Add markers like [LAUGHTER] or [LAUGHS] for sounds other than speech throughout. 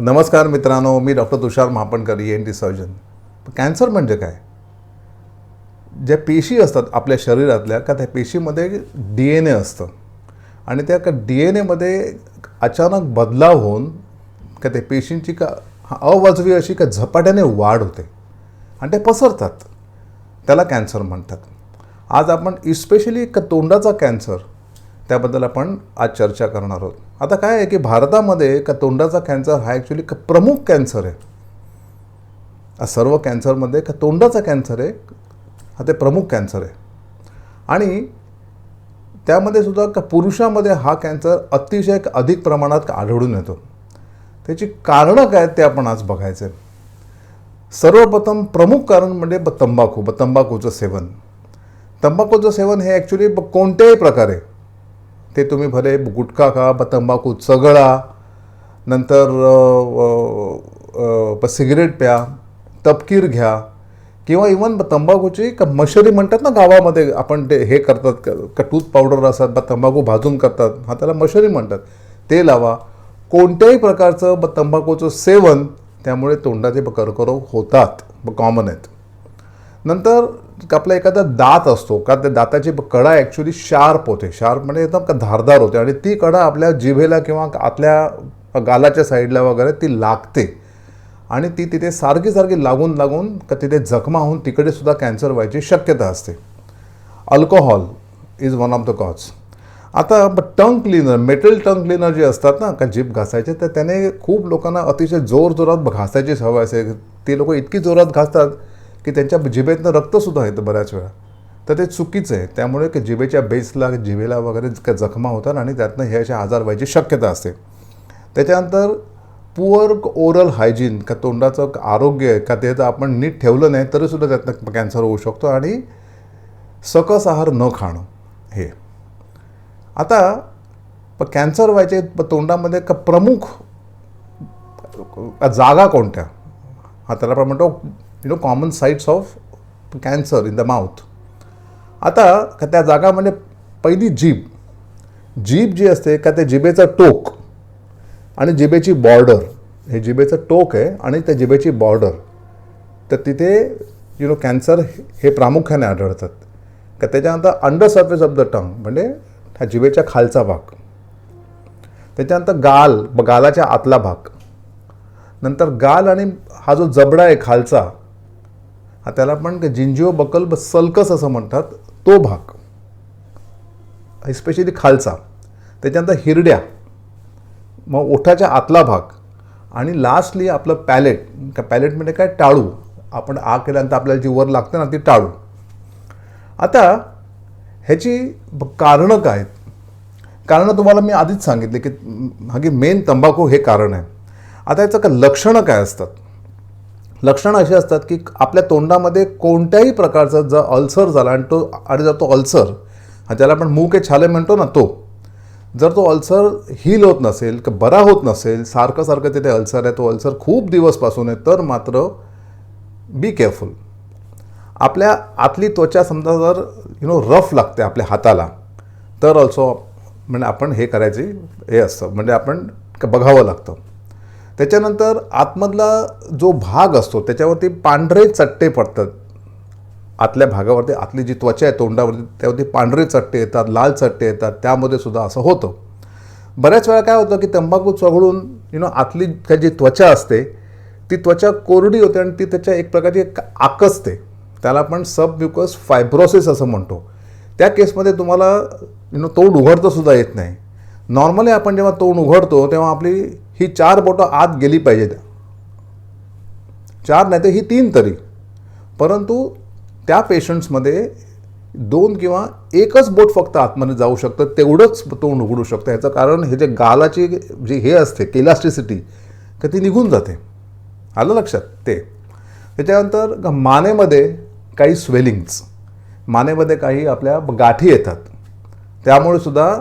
नमस्कार मित्रांनो मी doctor Tushar Mahapankar E N T surgeon cancer म्हणजे काय? ज्या पेशी असतात आपल्या शरीरातल्या का त्या पेशीमध्ये डी एन ए असतं. आणि त्या का डी एन एमध्ये अचानक बदलाव होऊन का त्या पेशींची का अवाजवी अशी का झपाट्याने वाढ होते. आणि ते पसरतात. त्याला कॅन्सर म्हणतात. आज आपण इस्पेशली का तोंडाचा कॅन्सर त्याबद्दल आपण आज चर्चा करणार आहोत. आता काय आहे की भारतामध्ये का तोंडाचा कॅन्सर हा ॲक्च्युली प्रमुख कॅन्सर आहे. सर्व कॅन्सरमध्ये का तोंडाचा कॅन्सर आहे हा ते प्रमुख कॅन्सर आहे. आणि त्यामध्ये सुद्धा का पुरुषामध्ये हा कॅन्सर अतिशय अधिक प्रमाणात आढळून येतो. त्याची कारणं काय आहेत ते आपण आज बघायचं आहे सर्वप्रथम प्रमुख कारण म्हणजे ब तंबाखू ब तंबाखूचं सेवन. तंबाखूचं सेवन हे ॲक्च्युली कोणत्याही प्रकारे ते तुम्ही भले गुटखा खा ब तंबाखू चगळा नंतर सिगरेट प्या तपकीर घ्या किंवा इवन तंबाखूची का मशरी म्हणतात ना गावामध्ये आपण ते हे करतात का- टूथ पावडर असतात बा तंबाखू भाजून करतात हा त्याला मशरी म्हणतात. ते लावा. कोणत्याही प्रकारचं ब तंबाखूचं सेवन त्यामुळे तोंडाचे ब कर्करोग होतात ब कॉमन आहेत. नंतर आपला एखादा दात असतो का त्या दाताची कडा ॲक्च्युली शार्प होते. शार्प म्हणजे एकदम का धारदार होते आणि ती कडा आपल्या जिभेला किंवा आतल्या गालाच्या साईडला वगैरे ती लागते. आणि ती तिथे सारखी सारखी लागून लागून का तिथे जखमा होऊन तिकडे सुद्धा कॅन्सर व्हायची शक्यता असते. Alcohol is one of the cause आता tongue cleaner metal tongue cleaner जे असतात ना का जीभ घासायचे तर त्याने खूप लोकांना अतिशय जोर जोरात घासायची सवय असते ते लोक इतकी जोरात घासतात की त्यांच्या जिभेतनं रक्तसुद्धा येतं बऱ्याच वेळा. तर ते चुकीचं आहे. त्यामुळे की जिभेच्या बेसला जिभेला वगैरे का जखमा होतात आणि त्यातनं हे असे आजार व्हायची शक्यता असते. त्याच्यानंतर पुअर ओरल हायजीन का तोंडाचं आरोग्य आहे का ते आपण नीट ठेवलं नाही तरीसुद्धा त्यातनं कॅन्सर होऊ शकतो आणि सकस आहार न खाणं हे. आता प कॅन्सर व्हायचे तोंडामध्ये का प्रमुख जागा कोणत्या? हा त्याला आपण म्हणतो you know common sites of cancer in the mouth आता का त्या जागा म्हणजे पहिली जीभ जीभ जी असते का त्या जिबेचा टोक आणि जिबेची बॉर्डर हे जिबेचं टोक आहे आणि त्या जिबेची बॉर्डर तर तिथे यु नो कॅन्सर हे प्रामुख्याने आढळतात. का त्याच्यानंतर under surface of the tongue म्हणजे ह्या जिबेच्या खालचा भाग. त्याच्यानंतर गाल गालाच्या आतला भाग. नंतर गाल आणि हा जो जबडा आहे खालचा त्याला आपण जिंजिओ बकल सल्कस असं म्हणतात तो भाग. स्पेशली खालचा. त्याच्यानंतर हिरड्या मग ओठाच्या आतला भाग. आणि लास्टली आपलं पॅलेट का पॅलेट म्हणजे काय? टाळू. आपण आ केल्यानंतर आपल्याला जी वर लागते ना ती टाळू. आता ह्याची कारणं काय? आहेत कारणं तुम्हाला मी आधीच सांगितले की हा की मेन तंबाखू हे कारण आहे. आता याचं का लक्षणं काय असतात? लक्षणं अशी असतात की आपल्या तोंडामध्ये कोणत्याही प्रकारचा जर अल्सर झाला आणि तो आणि जर तो अल्सर ज्याला आपण मूक छाले म्हणतो ना तो जर तो अल्सर हील होत नसेल का बरा होत नसेल सारखं सारखं तिथे अल्सर आहे तो अल्सर खूप दिवसपासून आहे तर मात्र बी केअरफुल आपल्या आतली त्वचा समजा जर यु नो रफ लागते आपल्या हाताला तर ऑल्सो म्हणजे आपण हे करायची हे असतं म्हणजे आपण बघावं लागतं. त्याच्यानंतर आतमधला जो भाग असतो त्याच्यावरती पांढरे चट्टे पडतात. आतल्या भागावरती आतली जी त्वचा आहे तोंडावरती त्यावरती पांढरे चट्टे येतात लाल चट्टे येतात. त्यामध्ये सुद्धा असं होतं. बऱ्याच वेळा काय होतं की तंबाखू चघळून यु नो आतली काय जी त्वचा असते ती त्वचा कोरडी होते आणि ती त्याच्या एक प्रकारची आकसते. त्याला आपण सब म्युकस फायब्रोसिस असं म्हणतो. त्या केसमध्ये तुम्हाला यु नो तोंड उघडतं सुद्धा येत नाही. नॉर्मली आपण जेव्हा तोंड उघडतो तेव्हा आपली ही चार बोटं आत गेली पाहिजेत. चार नाही तर ही तीन तरी. परंतु त्या पेशंट्समध्ये दोन किंवा एकच बोट फक्त आतमध्ये जाऊ शकतं तेवढंच तोंड उघडू शकतं. ह्याचं कारण हे जे गालाची जी हे असते इलास्टिसिटी का ती निघून जाते. आलं लक्षात? ते. त्याच्यानंतर मानेमध्ये काही स्वेलिंग्स मानेमध्ये काही आपल्या गाठी येतात. त्यामुळे सुद्धा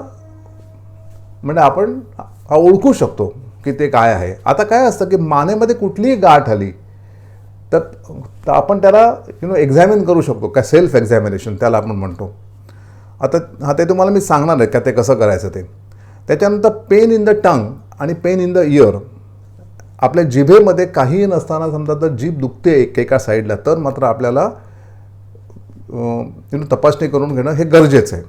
म्हणजे आपण हा ओळखू शकतो. की ते काय आहे. आता काय असतं की मानेमध्ये कुठलीही गाठ आली तर तर आपण त्याला यु नो एक्झामिन करू शकतो. काय सेल्फ एक्झामिनेशन त्याला आपण म्हणतो. आता हा ते तुम्हाला मी सांगणार आहे का ते कसं करायचं ते. त्याच्यानंतर पेन इन द टंग आणि पेन इन द इयर आपल्या जिभेमध्ये काहीही नसताना समजा तर जीभ दुखते एक एका साईडला तर मात्र आपल्याला यु नो तपासणी करून घेणं हे गरजेचं आहे.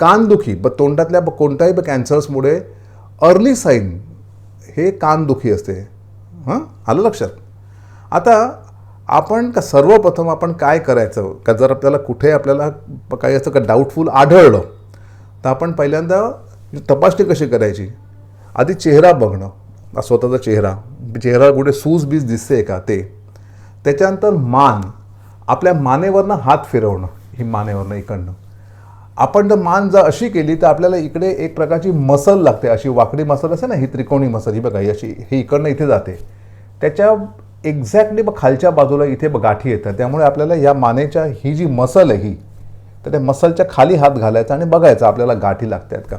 कानदुखी ब तोंडातल्या ब- कोणत्याही ब कॅन्सर्समुळे अर्ली साईन हे कानदुखी असते. हां? आलं लक्षात? आता आपण का सर्वप्रथम आपण काय करायचं? का जर आपल्याला कुठे आपल्याला काही असं का डाऊटफुल आढळलं तर आपण पहिल्यांदा तपासणी कशी करायची? आधी चेहरा बघणं. स्वतःचा चेहरा. चेहरा कुठे सूज बीज दिसते का? ते. त्याच्यानंतर मान. आपल्या मानेवरनं हात फिरवणं. ही मानेवरनं इकडनं. आपण जर मान जर अशी केली तर आपल्याला इकडे एक प्रकारची मसल लागते अशी वाकडी मसल असते ना ही त्रिकोणी मसल ही बघा ही अशी ही इकडनं इथे जाते. त्याच्या एक्झॅक्टली बघ खालच्या बाजूला इथे गाठी येतात. त्यामुळे आपल्याला या मानेच्या ही जी मसल आहे ही तर त्या मसलच्या खाली हात घालायचा आणि बघायचा आपल्याला गाठी लागतात का.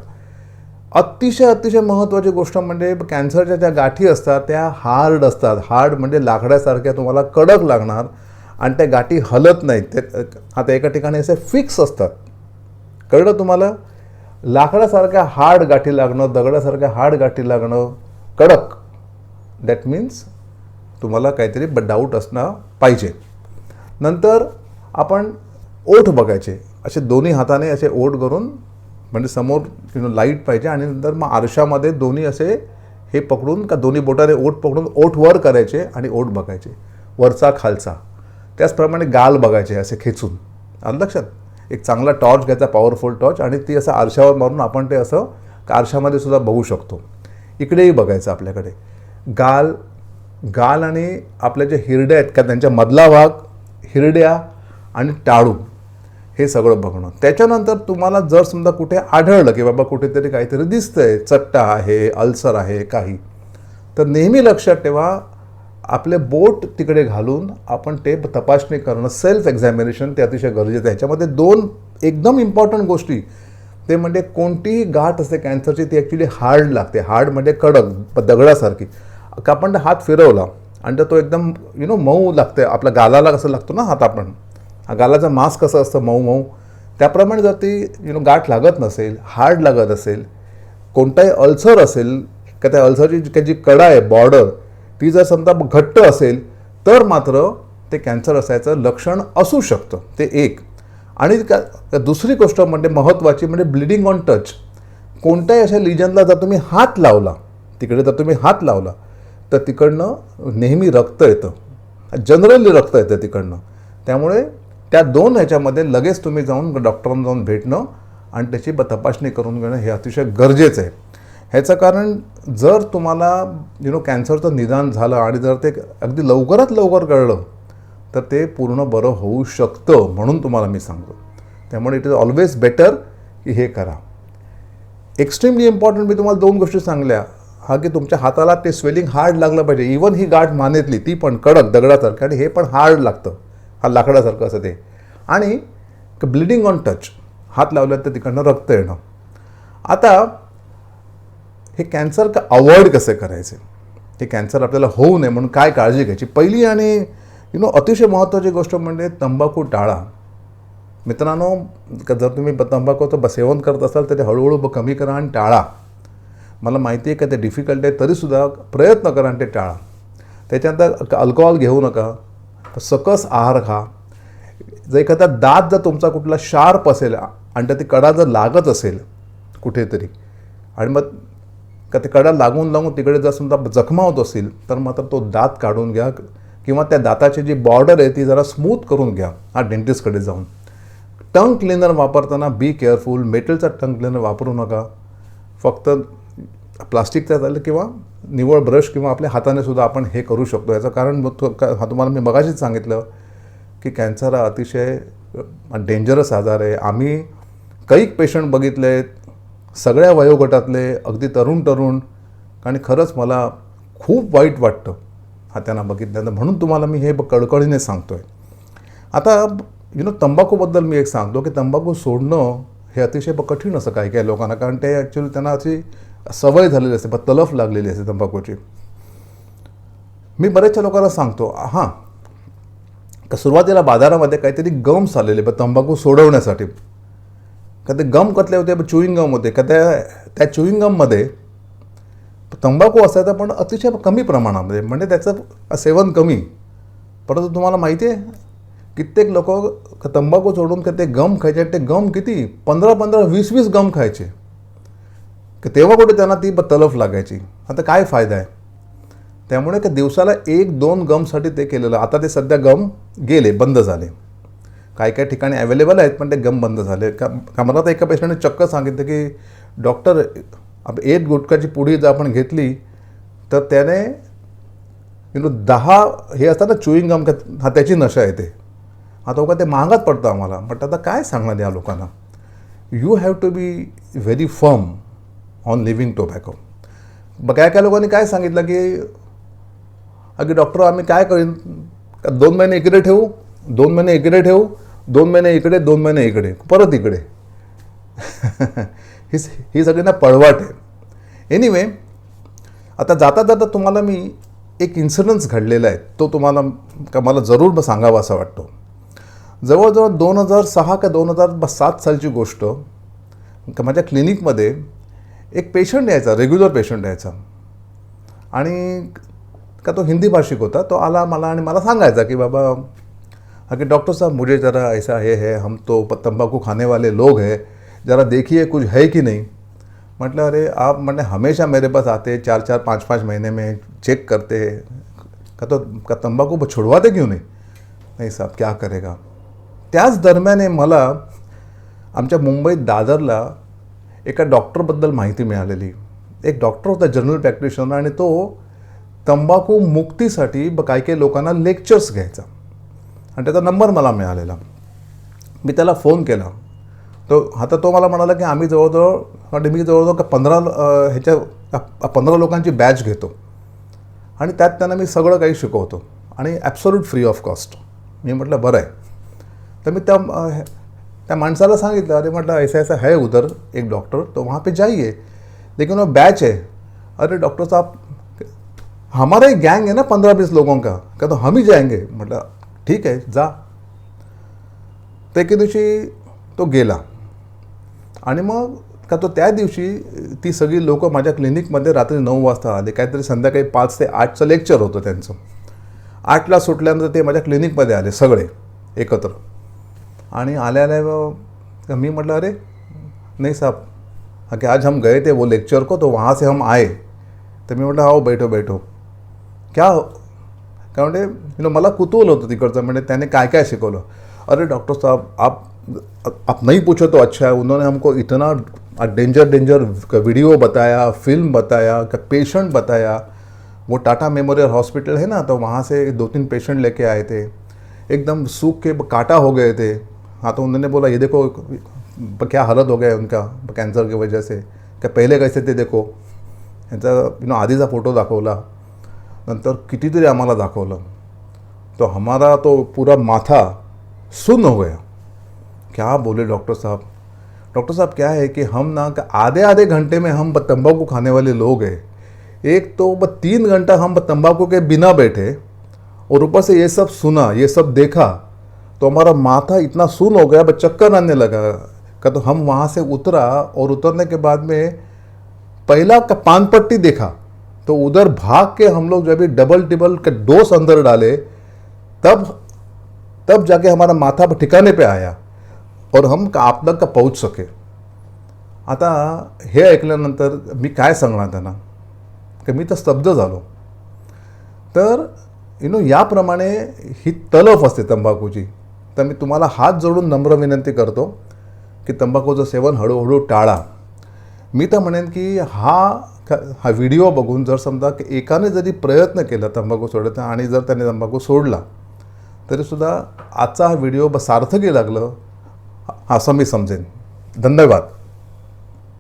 अतिशय अतिशय महत्त्वाची गोष्ट म्हणजे कॅन्सरच्या ज्या गाठी असतात त्या हार्ड असतात. हार्ड म्हणजे लाकडासारख्या तुम्हाला कडक लागणार आणि त्या गाठी हलत नाहीत. ते आता एका ठिकाणी असे फिक्स असतात. कळलं तुम्हाला? लाकडासारख्या हार्ड गाठी लागणं दगडासारख्या हार्ड गाठी लागणं कडक. दॅट मीन्स तुम्हाला काहीतरी ब डाऊट असणं पाहिजे. नंतर आपण ओठ बघायचे. असे दोन्ही हाताने असे ओठ करून म्हणजे समोर यु नो लाइट पाहिजे आणि नंतर मग आरशामध्ये दोन्ही असे हे पकडून का दोन्ही बोटाने ओठ पकडून ओठ वर करायचे आणि ओठ बघायचे. वरचा खालचा. त्याचप्रमाणे गाल बघायचे असे खेचून. आलं लक्षात? एक चांगला टॉर्च घ्यायचा पॉवरफुल टॉर्च आणि ती असं आरशावर मारून आपण ते असं आरशामध्ये सुद्धा बघू शकतो. इकडेही बघायचं आपल्याकडे. गाल गाल आणि आपल्या जे हिरड्या आहेत का त्यांच्या मधला भाग हिरड्या आणि टाळू हे सगळं बघणं. त्याच्यानंतर तुम्हाला जर समजा कुठे आढळलं की बाबा कुठेतरी काहीतरी दिसतंय चट्टा आहे अल्सर आहे काही तर नेहमी लक्षात ठेवा आपले बोट तिकडे घालून आपण ते तपासणी करणं सेल्फ एक्झामिनेशन ते अतिशय गरजेचं आहे. ह्याच्यामध्ये दोन एकदम इम्पॉर्टंट गोष्टी. ते म्हणजे कोणतीही गाठ असते कॅन्सरची ती ॲक्च्युली हार्ड लागते. हार्ड म्हणजे कडक दगडासारखी. का आपण हात फिरवला आणि तर तो एकदम यु नो मऊ लागते. आपल्या गालाला कसं लागतो ना हात आपण. गालाचं गालाचा मांस कसं असतं? मऊ मऊ. त्याप्रमाणे जर ती यु नो गाठ लागत नसेल हार्ड लागत असेल कोणताही अल्सर असेल का त्या अल्सरची जी काही जी कडा आहे बॉर्डर ती जर समजा घट्ट असेल तर मात्र ते कॅन्सर असायचं लक्षण असू शकतं. ते एक. आणि का दुसरी गोष्ट म्हणजे महत्त्वाची म्हणजे ब्लिडिंग ऑन टच कोणत्याही अशा लिजनला जर तुम्ही हात लावला तिकडे जर तुम्ही हात लावला तर तिकडनं नेहमी रक्त येतं. जनरली रक्त येतं तिकडनं. त्यामुळे त्या दोन ह्याच्यामध्ये लगेच तुम्ही जाऊन डॉक्टरांना जाऊन भेटणं आणि त्याची तपासणी करून घेणं हे अतिशय गरजेचं आहे. ह्याचं कारण जर तुम्हाला यु नो कॅन्सरचं निदान झालं आणि जर ते अगदी लवकरात लवकर कळलं तर ते पूर्ण बरं होऊ शकतं म्हणून तुम्हाला मी सांगतो. त्यामुळे इट इज ऑलवेज बेटर की हे करा. एक्स्ट्रीमली इम्पॉर्टंट मी तुम्हाला दोन गोष्टी सांगल्या. हा की तुमच्या हाताला ते स्वेलिंग हार्ड लागलं पाहिजे. इवन ही गाठ मानेतली ती पण कडक दगडासारखं आणि हे पण हार्ड लागतं. हा लाकडासारखं असं ते. आणि ब्लिडिंग ऑन टच हात लावल्यात तर तिकडनं रक्त येणं. आता हे कॅन्सर का अवॉइड कसे करायचे? हे कॅन्सर आपल्याला होऊ नये म्हणून काय काळजी घ्यायची? पहिली आणि यु नो अतिशय महत्त्वाची गोष्ट म्हणजे तंबाखू टाळा. मित्रांनो जर तुम्ही ब- तंबाखूचं सेवन करत असाल तर ते हळूहळू कमी करा आणि टाळा. मला माहिती आहे का ते डिफिकल्ट आहे तरीसुद्धा प्रयत्न करा आणि ते टाळा. त्याच्यानंतर अल्कोहोल घेऊ नका. सकस आहार खा. जर एखादा दात जर तुमचा कुठला शार्प असेल आणि त्यात ती कडा जर लागत असेल कुठेतरी. आणि मग का ते कडा लागून लागून तिकडे जर समजा जखमा होत असेल तर मात्र तो दात काढून घ्या किंवा त्या दाताची जी बॉर्डर आहे ती जरा स्मूथ करून घ्या हा डेंटिस्टकडे जाऊन. टंग क्लिनर वापरताना बी केअरफुल मेटलचा टंग क्लिनर वापरू नका. फक्त प्लास्टिकचा चालेल किंवा निवळ ब्रश किंवा आपल्या हाताने सुद्धा आपण हे करू शकतो. याचं कारण हा तुम्हाला मी मगाशीच सांगितलं की कॅन्सर हा अतिशय डेंजरस आजार आहे. आम्ही कैक पेशंट बघितले आहेत सगळ्या वयोगटातले अगदी तरुण तरुण आणि खरंच मला खूप वाईट वाटतं हा त्यांना बघितल्यानं म्हणून तुम्हाला मी हे ब- कळकळीने सांगतो आहे आता यु नो तंबाखूबद्दल मी एक सांगतो की तंबाखू सोडणं हे अतिशय कठीण असं काही काही लोकांना कारण ते ॲक्च्युली त्यांना अशी सवय झालेली असते ब तलफ लागलेली असते तंबाखूची. मी बऱ्याचशा लोकांना सांगतो हां का सुरुवातीला बाजारामध्ये काहीतरी गम्स आलेले ब तंबाखू सोडवण्यासाठी. का ते गम कसले होते चुईंग गम होते. का त्या त्या चुईंग गममध्ये तंबाखू असायचा पण अतिशय कमी प्रमाणामध्ये. म्हणजे त्याचं सेवन कमी. परंतु तुम्हाला माहिती आहे कित्येक लोक तंबाखू सोडून का ते गम खायचे ते गम किती? पंधरा पंधरा वीस वीस गम खायचे. की तेव्हा कुठे त्यांना ती तलफ लागायची. आता काय फायदा आहे? त्यामुळे का दिवसाला एक दोन गमसाठी ते केलेलं. आता ते सध्या गम गेले बंद झाले. काही काही ठिकाणी अवेलेबल आहेत पण ते गम बंद झाले. का मला तर एका पेशंटने चक्क सांगितलं की डॉक्टर आप एक गुटखाची पुडी जर आपण घेतली तर त्याने यु नो दहा हे असतात ना चुईंग गम हा त्याची नशा येते आता का ते महागात पडतं आम्हाला. बट आता काय सांगणार या लोकांना? You have to be very firm on living tobacco मग काय काय लोकांनी काय सांगितलं की अगे डॉक्टर आम्ही काय करीन? दोन महिने इकडे ठेवू दोन महिने इकडे ठेवू दोन महिने इकडे दोन महिने इकडे परत इकडे. [LAUGHS] ही ही सगळ्यांना पळवाट आहे. एनिवे आता जाता जाता तुम्हाला मी एक इन्सिडन्स घडलेला आहे. तो तुम्हाला का मला जरूर सांगावा असा वाटतो. जवळजवळ दोन हजार सहा का दोन हजार सात सालची गोष्ट का माझ्या क्लिनिकमध्ये एक पेशंट यायचा रेग्युलर पेशंट यायचा. आणि का तो हिंदी भाषिक होता तो आला मला आणि मला सांगायचा की बाबा अगर डॉक्टर साहब मुझे ज़रा ऐसा ये है हम तो तंबाकू खाने वाले लोग हैं ज़रा देखिए कुछ है कि नहीं। मतलब अरे आप मैंने हमेशा मेरे पास आते चार चार पाँच पाँच महीने में चेक करते हैं। का तो का तंबाकू ब- छुड़वाते क्यों नहीं? नाही साहब क्या करेगा? त्याच दरम्यान मला आमच्या मुंबईत दादरला एका डॉक्टरबद्दल माहिती मिळालेली. एक डॉक्टर होता जनरल प्रॅक्टिशनर आणि तो तंबाखू मुक्तीसाठी ब- काही काही लोकांना लेक्चर्स घ्यायचा. आणि त्याचा नंबर मला मिळालेला. मी त्याला फोन केला. तो आता तो मला म्हणाला की आम्ही जवळजवळ म्हणजे मी जवळजवळ का पंधरा ह्याच्या पंधरा लोकांची बॅच घेतो. आणि त्यात त्यांना मी सगळं काही शिकवतो. आणि ॲब्सोल्यूट फ्री ऑफ कॉस्ट मी म्हटलं बरं आहे. तर मी त्या त्या माणसाला सांगितलं अरे म्हटलं ऐसा ऐसा है उधर एक डॉक्टर तो वहाँ पे जाइए. लेकिन वो बैच है. अरे डॉक्टर साहब हमारा एक गैंग है ना पंद्रह बीस लोगों का. क्या तो हम ही जाएंगे. म्हटलं ठीक आहे जा. तर एके दिवशी तो गेला. आणि मग का तो त्या दिवशी ती सगळी लोकं माझ्या क्लिनिकमध्ये रात्री नऊ वाजता आले. काहीतरी संध्याकाळी पाच ते आठचं लेक्चर होतं त्यांचं. आठला सुटल्यानंतर ते माझ्या क्लिनिकमध्ये आले सगळे एकत्र. आणि आल्या आल्या मी म्हटलं अरे नहीं साहब कि आज हम गए थे वो लेक्चर को तो वहाँ से हम आए. तर मी म्हटलं आओ बैठो बैठो. क्या हो, काय म्हणजे यू नो मला कुतूहल होतं तिकडचं म्हणजे त्याने काय काय शिकवलं. अरे डॉक्टर साहब आप आप नहीं पूछो तो अच्छा है। उन्होंने हमको इतना डेंजर डेंजर वीडियो बताया फिल्म बताया का पेशेंट बताया। वो टाटा मेमोरियल हॉस्पिटल है ना तो वहाँ से दो तीन पेशेंट लेके आए थे। एकदम सूख के काटा हो गए थे। हाँ तो उन्होंने बोला ये देखो क्या हालत हो गया है उनका कैंसर की वजह से। क्या पहले कैसे थे देखो। यांचा यू नो आधीचा फोटो दाखवला। नंतर कितीतरी आम्हाला दाखवलं. तो हमारा तो पूरा माथा सुन्न हो गया. क्या बोले डॉक्टर साहब? डॉक्टर साहब, क्या है कि हम ना आधे आधे घंटे में हम तंबाकू खाने वाले लोग हैं। एक तो बस तीन घंटा हम तंबाकू के बिना बैठे और ऊपर से ये सब सुना, ये सब देखा तो हमारा माथा इतना सुन हो गया बस चक्कर आने लगा। का तो हम वहाँ से उतरा और उतरने के बाद में पहला का पान पट्टी देखा। तो उधर भाग के हम लोग जब डबल टिबल के डोस अंदर डाले तब तब जाके हमारा माथा ठिकाने पे आया और हम का- आप तक का पहुंच सके। आता हे ऐकल्यानंतर मी काय सांगणार त्यांना? की मी तर स्तब्ध झालो. तर यु नो याप्रमाणे ही तलफ असते तंबाखूची. तर मी तुम्हाला हात जोडून नम्र विनंती करतो की तंबाखूचं सेवन हळूहळू टाळा. मी तर म्हणेन की हा हा व्हिडिओ बघून जर समजा की एकाने जरी प्रयत्न केला तंबाखू सोडायचा आणि जर त्याने तंबाखू सोडला तरीसुद्धा आजचा हा व्हिडिओ ब सार्थकी लागलं असं मी समजेन. धन्यवाद.